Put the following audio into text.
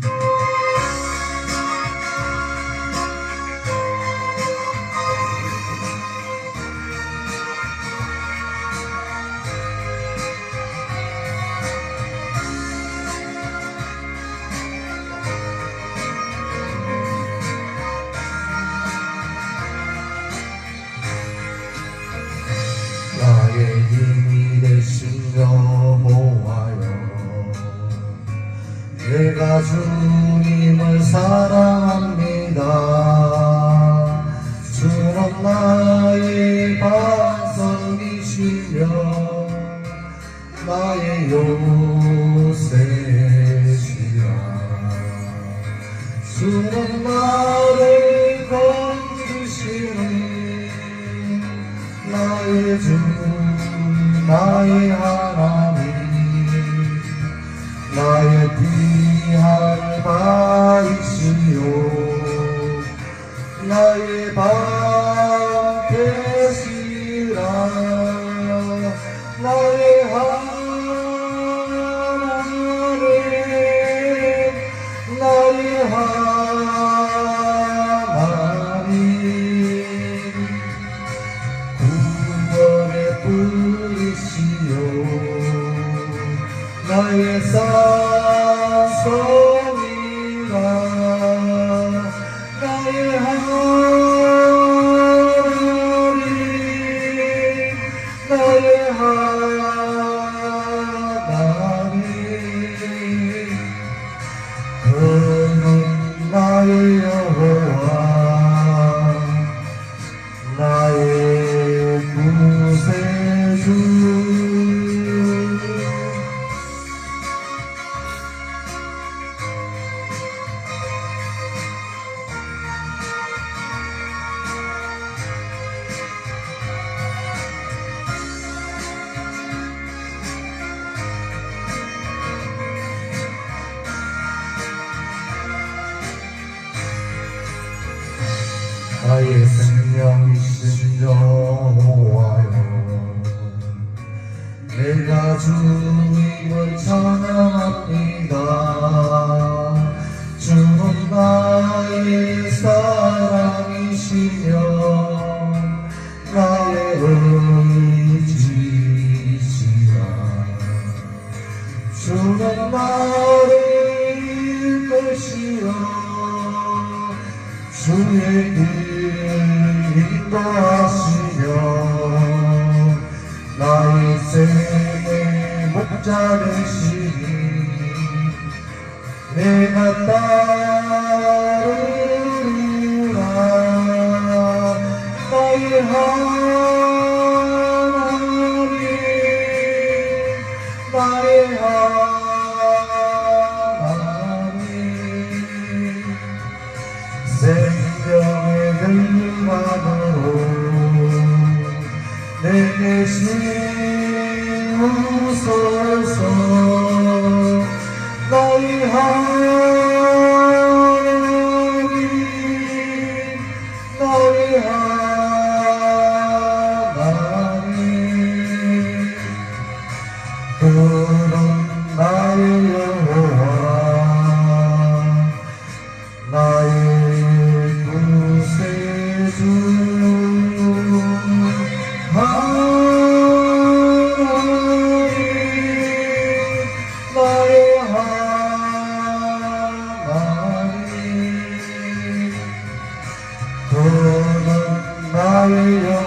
나의 내가 주님을 사랑합니다. 주는 나의 반석이시며 나의 요새시라 주는 나를 건주시는 나의 주 나의 하나님 나의 바이시요 나의 방패시라. 나의 하나님 나의 하나님. 구원의 뿌리시요 나의 산성 이 생명이신 여호와여 내가 주님을 찬양합니다. 주는 나의 사랑이시며 나의 의지시라. 주는 나를 이끄시어 주의 길 인도하시며 나의 생의 목자 되시니 내가 따르리라. 나의 하나님 나의 하나님 Eşim sorsa Dayhan Hallelujah.